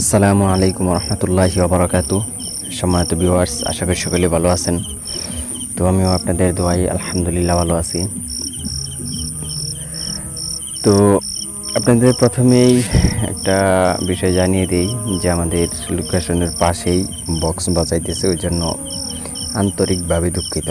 আসসালামু আলাইকুম রহমতুল্লাহি ওবরাকাতু সম্মানিত ভিউয়ার্স আশা করি সকলে ভালো আছেন। তো আমিও আপনাদের দোয়াই আলহামদুলিল্লাহ ভালো আছি। তো আপনাদের প্রথমেই একটা বিষয় জানিয়ে দিই যে আমাদের লোকেশনের পাশেই বক্স বাজাইতেছে ওই জন্য আন্তরিকভাবে দুঃখিত।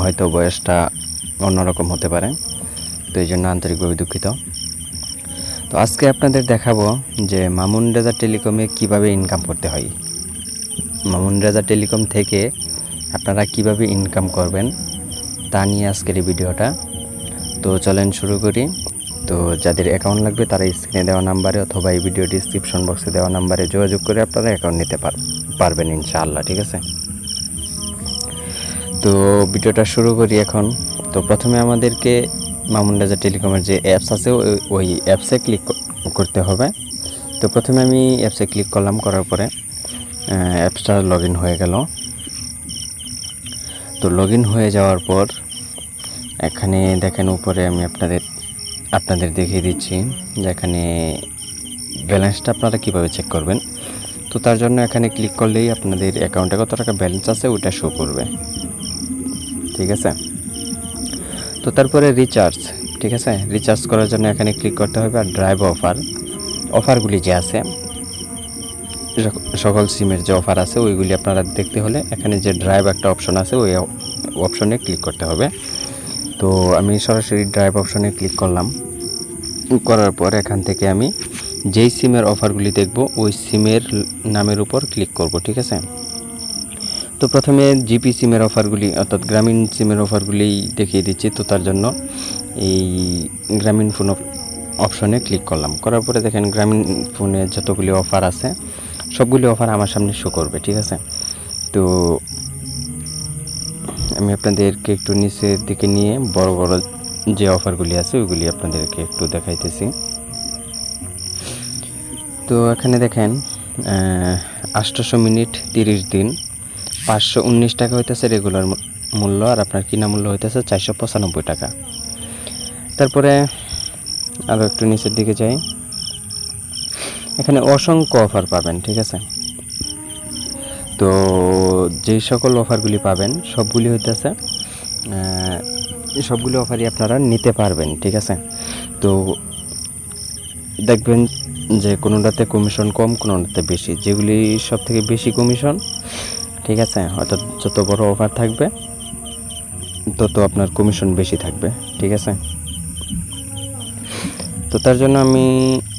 হয়তো বয়সটা অন্যরকম হতে পারে, তো এই জন্য আন্তরিকভাবে দুঃখিত। তো আজকে আপনাদের দেখাবো যে মামুন রেজা টেলিকমে কীভাবে ইনকাম করতে হয়। মামুন রেজা টেলিকম থেকে আপনারা কীভাবে ইনকাম করবেন, তা নিয়ে আজকের এই ভিডিওটা। তো চলেন শুরু করি। তো যাদের অ্যাকাউন্ট লাগবে তারা স্ক্রিনে দেওয়া নাম্বারে অথবা এই ভিডিও ডিসক্রিপশন বক্সে দেওয়া নাম্বারে যোগাযোগ করে আপনারা অ্যাকাউন্ট নিতে পার পারবেন ইনশাআল্লাহ, ঠিক আছে? তো ভিডিওটা শুরু করি এখন। তো প্রথমে আমাদেরকে মামুন রাজা টেলিকমের যে অ্যাপস আছে, ওই- অ্যাপসে ক্লিক করতে হবে। তো প্রথমে আমি অ্যাপসে ক্লিক করলাম, করার পরে অ্যাপসটা লগ হয়ে গেল। তো লগ হয়ে যাওয়ার পর, এখানে দেখেন উপরে আমি আপনাদের আপনাদের দেখিয়ে দিচ্ছি যে এখানে ব্যালেন্সটা আপনারা কীভাবে চেক করবেন। তো তার জন্য এখানে ক্লিক করলেই আপনাদের অ্যাকাউন্টে কত টাকা ব্যালেন্স আছে ওটা শো করবে। ঠিক আছে? তো তারপরে রিচার্জ ঠিক আছে? রিচার্জ করার জন্য এখানে ক্লিক করতে হবে আর ড্রাইভ অফার অফারগুলি যে আছে, সক- সকল সিমের যে অফার আছে, ওইগুলি আপনারা দেখতে হলে এখানে যে ড্রাইভ একটা অপশন আছে, ওই অপশনে ক্লিক করতে হবে। তো আমি সরাসরি ড্রাইভ অপশনে ক্লিক করলাম। করার পর এখান থেকে আমি যেই সিমের অফারগুলি দেখব, ওই সিমের নামের উপর ক্লিক করব, ঠিক আছে? তো প্রথমে জিপি সিমের অফারগুলি, অর্থাৎ গ্রামীণ সিমের অফারগুলি দেখিয়ে দিচ্ছি। তো তার জন্য এই গ্রামীণ ফোন অপশনে ক্লিক করলাম। করার পরে দেখেন গ্রামীণ ফোনে যতগুলি অফার আছে, সবগুলি অফার আমার সামনে শো করবে, ঠিক আছে? তো আমি আপনাদেরকে একটু নিচের দিকে নিয়ে বড় বড় যে অফারগুলি আছে, ওইগুলি আপনাদেরকে একটু দেখাইতেছি। তো এখানে দেখেন আটশোশো মিনিট তিরিশ দিন পাঁচশো উনিশ টাকা হইতেছে রেগুলার মূল্য আর আপনার কিনা মূল্য হইতেছে চারশো পঁচানব্বই টাকা। তারপরে আরও একটু নিচের দিকে যাই। এখানে অসংখ্য অফার পাবেন, ঠিক আছে? তো যেই সকল অফারগুলি পাবেন, সবগুলি হইতেছে সবগুলি অফারই আপনারা নিতে পারবেন, ঠিক আছে? তো দেখবেন যে কোনোটাতে কমিশন কম, কোনোটাতে বেশি। যেগুলি সব থেকে বেশি কমিশন ঠিক আছে? অর্থাৎ যত বড় অফার থাকবে, তত আপনার কমিশন বেশি থাকবে, ঠিক আছে? তো তার জন্য আমি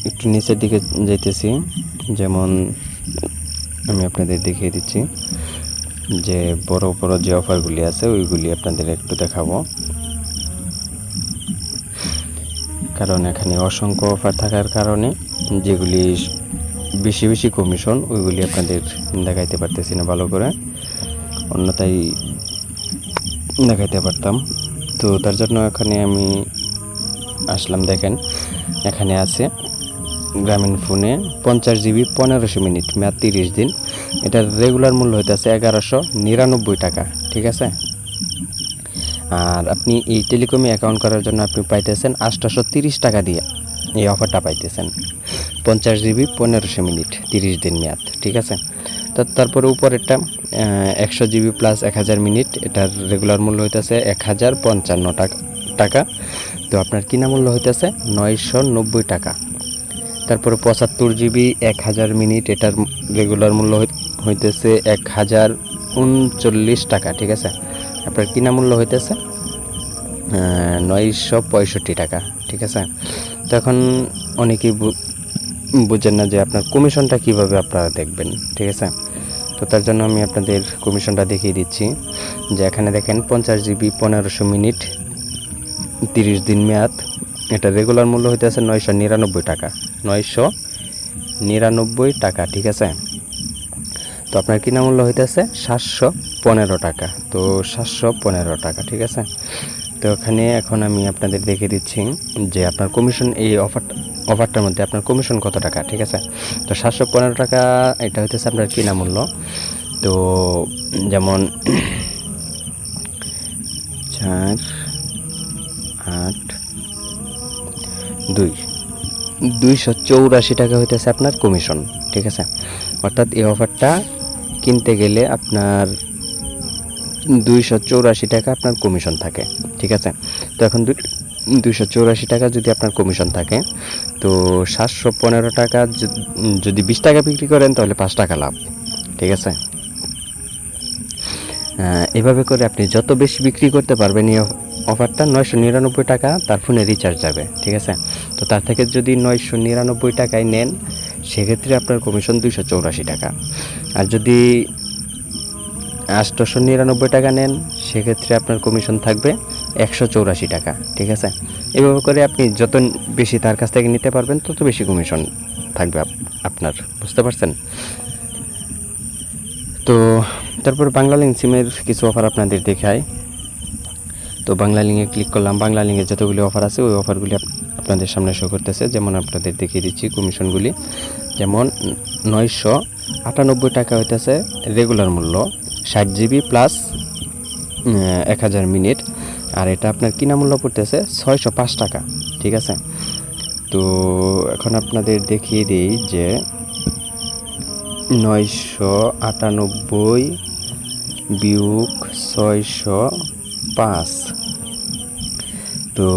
একটু নিচের দিকে যাইতেছি, যেমন আমি আপনাদের দেখিয়ে দিচ্ছি যে বড় বড় যে অফারগুলি আছে, ওইগুলি আপনাদের একটু দেখাবো। কারণ এখানে অসংখ্য অফার থাকার কারণে যেগুলি বেশি বেশি কমিশন ওইগুলি আপনাদের দেখাইতে পারতেছি না ভালো করে। অন্যথায় দেখাইতে পারতাম। তো তার জন্য এখানে আমি আসলাম, দেখেন, এখানে আছে গ্রামীণ ফোনে পঞ্চাশ জিবি পনেরোশো মিনিট, মেয়াদ তিরিশ দিন। এটার রেগুলার মূল্য হইতেছে এগারোশো নিরানব্বই টাকা, ঠিক আছে? আর আপনি এই টেলিকমে অ্যাকাউন্ট করার জন্য আপনি পাইতেছেন আটশোশো তিরিশ টাকা দিয়ে। এই অফারটা পাইতেছেন। পঞ্চাশ জিবি, পনেরোশো মিনিট, তিরিশ দিন মেয়াদ, ঠিক আছে? তো তারপরে উপরেরটা একশো জিবি প্লাস এক হাজার মিনিট, এটার রেগুলার মূল্য হইতেছে এক হাজার পঞ্চান্ন টাকা টাকা। তো আপনার কিনা মূল্য হইতেছে নয়শো নব্বই টাকা। তারপরে পঁচাত্তর জিবি, এক হাজার মিনিট, এটার রেগুলার মূল্য হইতেছে এক হাজার উনচল্লিশ টাকা, ঠিক আছে? আপনার কিনা মূল্য হইতেছে নয়শো পঁয়ষট্টি টাকা, ঠিক আছে? তো এখন অনেকেই বুঝেন না যে আপনার কমিশনটা কীভাবে আপনারা দেখবেন, ঠিক আছে? তো তার জন্য আমি আপনাদের কমিশনটা দেখিয়ে দিচ্ছি যে এখানে দেখেন পঞ্চাশ জিবি পনেরোশো মিনিট, তিরিশ দিন মেয়াদ, এটা রেগুলার মূল্য হইতেছে নয়শো নিরানব্বই টাকা, নয়শো নিরানব্বই টাকা, ঠিক আছে? তো আপনার কিনা মূল্য হইতেছে সাতশো পনেরো টাকা, তো সাতশো পনেরো টাকা, ঠিক আছে? তো এখানে এখন আমি আপনাদের দেখে দিচ্ছি যে আপনার কমিশন এই অফার অফারটার মধ্যে আপনার কমিশন কত টাকা, ঠিক আছে? তো সাতশো পনেরো টাকা, এটা হইতেছে আপনার কিনা মূল্য তো যেমন চার, আট, দুই। দুইশো চৌরাশি টাকা হইতেছে আপনার কমিশন ঠিক আছে? অর্থাৎ এই অফারটা কিনতে গেলে আপনার দুইশো চৌরাশি টাকা আপনার কমিশন থাকে, ঠিক আছে? তো এখন দুইশো চৌরাশি টাকা যদি আপনার কমিশন থাকে, তো সাতশো পনেরো টাকা যদি বিশ টাকা বিক্রি করেন, তাহলে পাঁচ টাকা লাভ, ঠিক আছে? এভাবে করে আপনি যত বেশি বিক্রি করতে পারবেন এই অফারটা নয়শো নিরানব্বই টাকা তার ফোনে রিচার্জ যাবে, ঠিক আছে? তো তার থেকে যদি নয়শো নিরানব্বই টাকায় নেন, সেক্ষেত্রে আপনার কমিশন দুইশো চৌরাশি টাকা। আর যদি আটশোশো নিরানব্বই টাকা নেন, সেক্ষেত্রে আপনার কমিশন থাকবে একশো চৌরাশি টাকা, ঠিক আছে? এভাবে করে আপনি যত বেশি তার কাছ থেকে নিতে পারবেন, তত বেশি কমিশন থাকবে আপ- আপনার, বুঝতে পারছেন? তো তারপর বাংলা লিঙ্ক সিমের কিছু অফার আপনাদের দেখায় তো বাংলা লিঙ্কে ক্লিক করলাম, বাংলা লিঙ্কে যতগুলি অফার আছে, ওই অফারগুলি আপনাদের সামনে শো করতেছে। যেমন আপনাদের দেখিয়ে দিচ্ছি কমিশনগুলি যেমন নয়শো আটানব্বই টাকা হইতেছে রেগুলার মূল্য। ষাট জিবি প্লাস এক হাজার মিনিট। আর এটা আপনার কিনা মূল্য পড়তেছে ছয়শো পাঁচ টাকা, ঠিক আছে? তো এখন আপনাদের দেখিয়ে দিই যে নয়শো আটানব্বই বিয়োগ ছয়শো পাঁচ। তো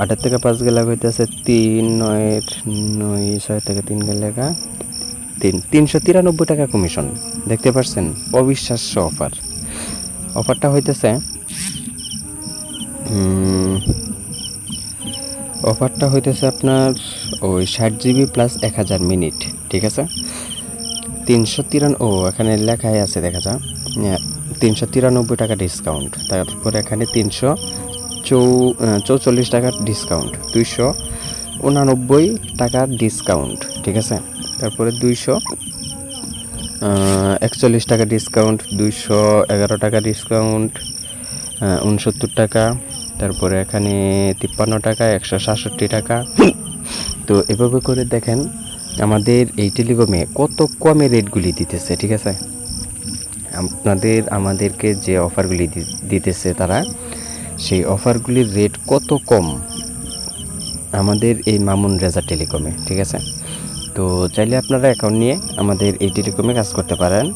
আটের থেকে পাঁচ গেলা হইতেছে তিন নয়ের নয়, ছয় থেকে তিন গেলেগা তিন তিনশো তিরানব্বই টাকা কমিশন। দেখতে পাচ্ছেন, অবিশ্বাস্য অফার। অফারটা হইতেছে অফারটা হইতেছে আপনার ওই ষাট জিবি প্লাস এক হাজার মিনিট, ঠিক আছে? তিনশো তিরান, ও, এখানে লেখাই আছে, দেখা যায় তিনশো তিরানব্বই টাকা ডিসকাউন্ট তারপরে এখানে তিনশো চৌ চৌচল্লিশ টাকার ডিসকাউন্ট দুইশো উনানব্বই টাকার ডিসকাউন্ট ঠিক আছে? তারপরে দুইশো একচল্লিশ টাকা ডিসকাউন্ট দুইশো এগারো টাকা ডিসকাউন্ট উনসত্তর টাকা, তারপরে এখানে তিপ্পান্ন টাকা, একশো সাতষট্টি টাকা। তো এভাবে করে দেখেন আমাদের এই টেলিকমে কত কমে রেটগুলি দিতেছে, ঠিক আছে? আপনাদের, আমাদেরকে যে অফারগুলি দিতেছে তারা, সেই অফারগুলির রেট কত কম আমাদের এই মামুন রেজা টেলিকমে, ঠিক আছে? তো চাইলে আপনারা অ্যাকাউন্ট নিয়ে আমাদের এই টেলিকমে কাজ করতে পারেন।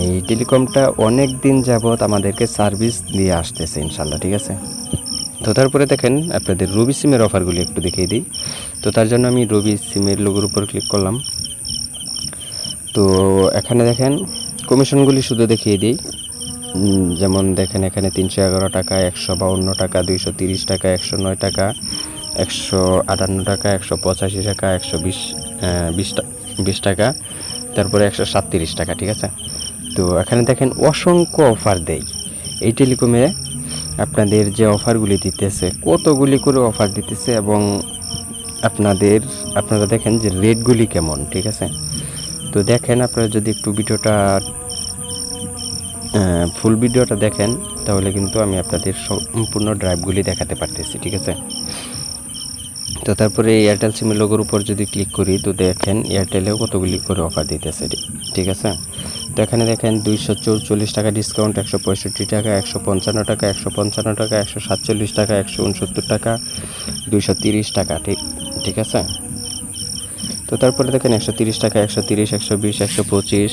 এই টেলিকমটা অনেক দিন যাবৎ আমাদেরকে সার্ভিস দিয়ে আসতেছে ইনশাল্লাহ ঠিক আছে? তো তারপরে দেখেন, আপনাদের রবি সিমের অফারগুলি একটু দেখিয়ে দিই। তো তার জন্য আমি রবি সিমের লোগোর উপর ক্লিক করলাম। তো এখানে দেখেন কমিশনগুলি শুধু দেখিয়ে দিই। যেমন দেখেন, এখানে তিনশো এগারো টাকা, একশো বাউন্ন টাকা, দুইশো তিরিশ টাকা, একশো নয় টাকা, একশো আটান্ন টাকা, একশো পঁচাশি টাকা, একশো বিশ আহ, বিশ বিশ টাকা তারপরে একশো সাতত্রিশ টাকা ঠিক আছে? তো এখানে দেখেন অসংখ্য অফার দেয় এই টেলিকমে আপনাদের যে অফারগুলি দিতেছে কতগুলি করে অফার দিতেছে এবং আপনাদের আপনারা দেখেন যে রেটগুলি কেমন ঠিক আছে? তো দেখেন আপনারা যদি একটু ভিডিওটা ফুল ভিডিওটা দেখেন তাহলে কিন্তু আমি আপনাদের সম্পূর্ণ ড্রাইভগুলি দেখাতে পারতেছি ঠিক আছে? তো তারপরে এয়ারটেল সিমের লোগোর উপর যদি ক্লিক করি, তো দেখেন এয়ারটেলেও কতগুলি করে অফার দিতেছে ঠিক আছে? তো এখানে দেখেন দুইশো চৌচল্লিশ টাকা ডিসকাউন্ট একশো পঁয়ষট্টি টাকা, একশো পঞ্চান্ন টাকা, একশো পঞ্চান্ন টাকা, একশো সাতচল্লিশ টাকা, একশো উনসত্তর টাকা, দুইশো তিরিশ টাকা ঠিক ঠিক আছে? তো তারপরে দেখেন একশো তিরিশ টাকা, একশো তিরিশ, একশো বিশ, একশো পঁচিশ,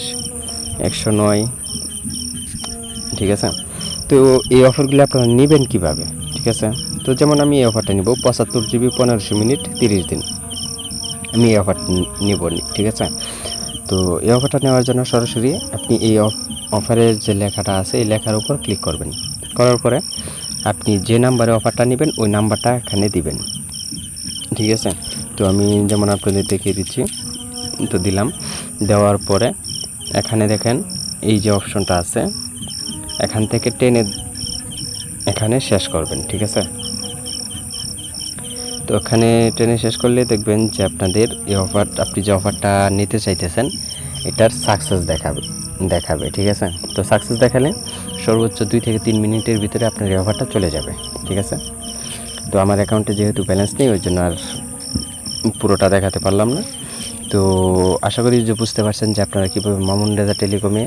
একশো নয়, ঠিক আছে? তো এই অফারগুলো আপনারা নেবেন কীভাবে, ঠিক আছে? তো যেমন আমি এই অফারটা নিব, পঁচাত্তর জিবি, পনেরোশো মিনিট, তিরিশ দিন। আমি এই অফারটা নিব ঠিক আছে? তো এই অফারটা নেওয়ার জন্য সরাসরি আপনি এই অফারের যে লেখাটা আছে, এই লেখার উপর ক্লিক করবেন। করার পরে আপনি যে নাম্বারে অফারটা নেবেন, ওই নাম্বারটা এখানে দিবেন। ঠিক আছে? তো আমি যেমন আপনাদের দেখিয়ে দিচ্ছি, তো দিলাম। দেওয়ার পরে এখানে দেখেন, এই যে অপশনটা আছে, এখান থেকে টেনে এখানে শেষ করবেন, ঠিক আছে? তো ওখানে ট্রেনে শেষ করলে দেখবেন যে আপনাদের এই অফার আপনি যে অফারটা নিতে চাইতেছেন, এটার সাকসেস দেখাবে দেখাবে, ঠিক আছে? তো সাকসেস দেখালে সর্বোচ্চ দুই থেকে তিন মিনিটের ভিতরে আপনার এই অফারটা চলে যাবে, ঠিক আছে? তো আমার অ্যাকাউন্টে যেহেতু ব্যালেন্স নেই, ওই জন্য আর পুরোটা দেখাতে পারলাম না। তো আশা করি যে বুঝতে পারছেন যে আপনারা কীভাবে মামুন রেজা টেলিকমে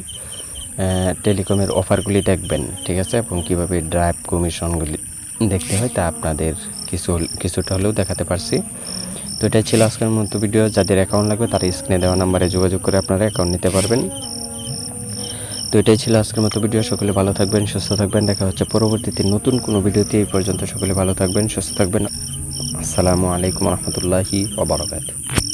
টেলিকমের অফারগুলি দেখবেন, ঠিক আছে? এবং কীভাবে ড্রাইভ কমিশনগুলি দেখতে হয় তা আপনাদের কিছু কিছুটা হলেও দেখাতে পারছি। তো এটাই ছিল আজকের মতো ভিডিও যাদের অ্যাকাউন্ট লাগবে তারা স্ক্রিনে দেওয়া নাম্বারে যোগাযোগ করে আপনারা অ্যাকাউন্ট নিতে পারবেন। তো এটাই ছিল আজকের মতো ভিডিও সকলে ভালো থাকবেন, সুস্থ থাকবেন। দেখা হচ্ছে পরবর্তীতে নতুন কোনো ভিডিওতে এই পর্যন্ত সকলে ভালো থাকবেন, সুস্থ থাকবেন। আসসালামু আলাইকুম রহমতুল্লাহি ওবরাকাতুহ